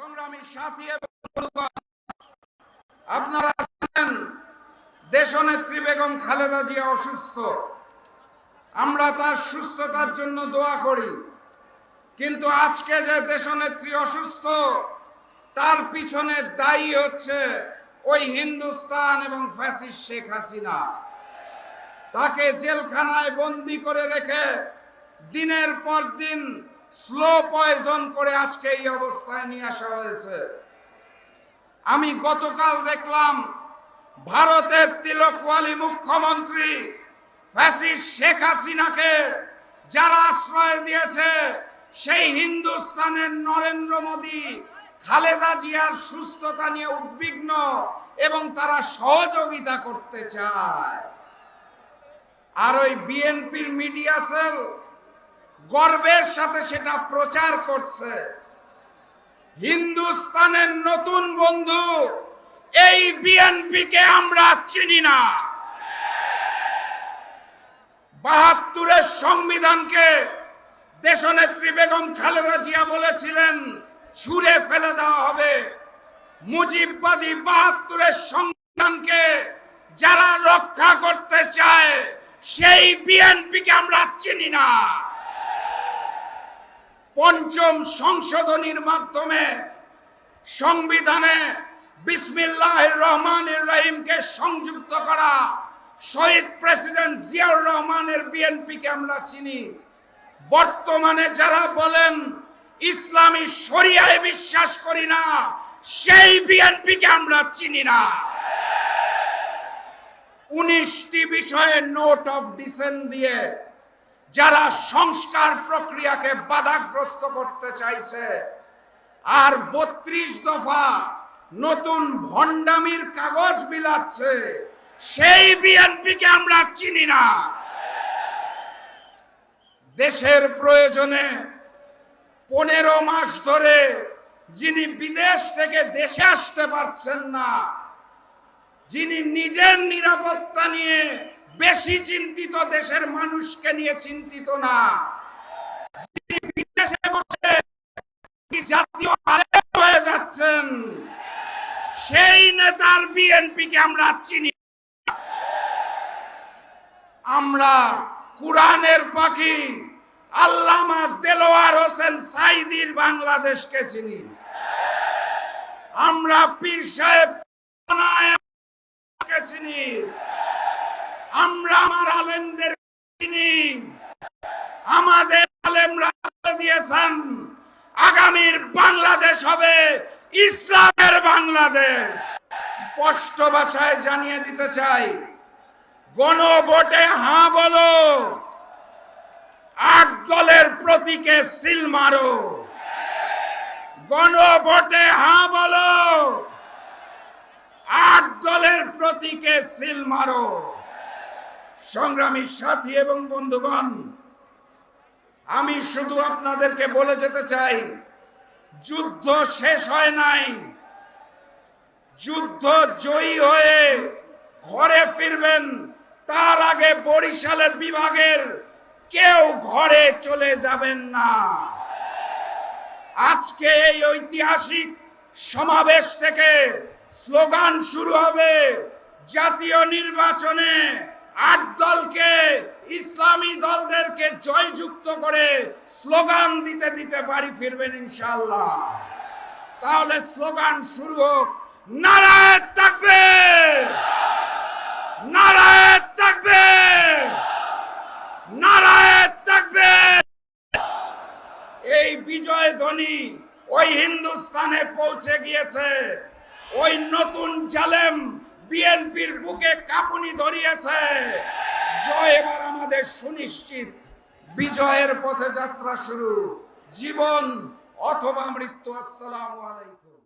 সংগ্রামী সাথী আপনারা জানেন দেশনেত্রী বেগম খালেদা জিয়া অসুস্থ। আমরা তার সুস্থতার জন্য দোয়া করি। কিন্তু আজকে যে দেশনেত্রী অসুস্থ, তার পিছনে দায়ী হচ্ছে ওই হিন্দুস্তান এবং ফ্যাসিস্ট শেখ হাসিনা। তাকে জেলখানায় বন্দি করে রেখে দিনের পর দিন স্লো পয়জন করে আজকে এই অবস্থায় নিয়ে আসা হয়েছে। আমি গতকাল দেখলাম ভারতের তিলকওয়ালি মুখ্যমন্ত্রী ফ্যাসিস্ট শেখ হাসিনাকে যারা আশ্রয় দিয়েছে, সেই হিন্দুস্তানের নরেন্দ্র মোদী, খালেদা জিয়ার সুস্থতা নিয়ে উদ্বিগ্ন এবং তারা সহযোগিতা করতে চায়। আর ওই বিএনপির মিডিয়া সেল গর্বের সাথে সেটা প্রচার করছে। হিন্দুস্তানের নতুন বন্ধু, এই বিএনপিকে আমরা চিনি না। বাহাত্তরের সংবিধানকে দেশনেত্রী বেগম খালেদা জিয়া বলেছিলেন, ছুড়ে ফেলে দেওয়া হবে। মুজিববাদী বাহাত্তরের সংবিধানকে যারা রক্ষা করতে চায়, সেই বিএনপিকে আমরা চিনি না। পঞ্চম সংশোধনীর মাধ্যমে সংবিধানে বিসমিল্লাহ রহমানের রহিমকে সংযুক্ত করা শহীদ প্রেসিডেন্ট জিয়াউর রহমানের বিএনপিকে আমরা চিনি। বর্তমানে যারা বলেন ইসলামী শরিয়ায় বিশ্বাস করি না, সেই বিএনপিকে আমরা চিনি না। উনিশটি বিষয়ে নোট অফ ডিসেন্ট দিয়ে যারা সংস্কার প্রক্রিয়াকে বাধাগ্রস্ত করতে চাইছে, আর বত্রিশ দফা নতুন ভণ্ডামির কাগজ বিলাচ্ছে সেই বিএনপিকে আমরা চিনি না। দেশের প্রয়োজনে পনেরো মাস ধরে যিনি বিদেশ থেকে দেশে আসতে পারছেন না, যিনি নিজের নিরাপত্তা নিয়ে বেশি চিন্তিত দেশের মানুষকে নিয়ে চিন্তিত না। বিদেশে বসে জাতীয় হয়ে যাচ্ছেন, সেই নেতার বিএনপিকে আমরা চিনি আমরা কোরআনের পাখি আল্লামা দেলোয়ার হোসেন সাইদির বাংলাদেশকে চিনি। আমরা পীর সাহেব চিনি? আমরা আমার আলেমদের চিনি। আমাদের আলেমরা দিয়েছেন, আগামীর বাংলাদেশ হবে ইসলামের বাংলাদেশ। স্পষ্ট ভাষায় জানিয়ে দিতে চাই, গণভোটে হাঁ বলো, আট দলের প্রতীকে সিল মারো। গণভোটে হাঁ বলো, আট দলের প্রতীকে সিল মারো। সংগ্রামী সাথী এবং বন্ধুগণ, আমি শুধু আপনাদেরকে বলে যেতে চাই, যুদ্ধ শেষ হয় নাই। যুদ্ধ জয়ী হয়ে ঘরে ফিরবেন, তার আগে বরিশালের বিভাগের কেউ ঘরে চলে যাবেন না। আজকে এই ঐতিহাসিক সমাবেশ থেকে স্লোগান শুরু হবে, জাতীয় নির্বাচনে আট দলকে, ইসলামী দলদেরকে জয়যুক্ত করে স্লোগান দিতে দিতে বাড়ি ফিরবেন ইনশাল্লাহ তাহলে স্লোগান শুরু হোক। নারায়ণ থাকবে নারায়ণ থাকবে নারায়ণ থাকবে এই বিজয় ধ্বনি ওই হিন্দুস্তানে পৌঁছে গিয়েছে। ওই নতুন জালেম বিএনপির বুকে কাঁপুনি ধরিয়েছে। জয় এবার আমাদের সুনিশ্চিত। বিজয়ের পথে যাত্রা শুরু। জীবন অথবা মৃত্যু। আসসালামু আলাইকুম।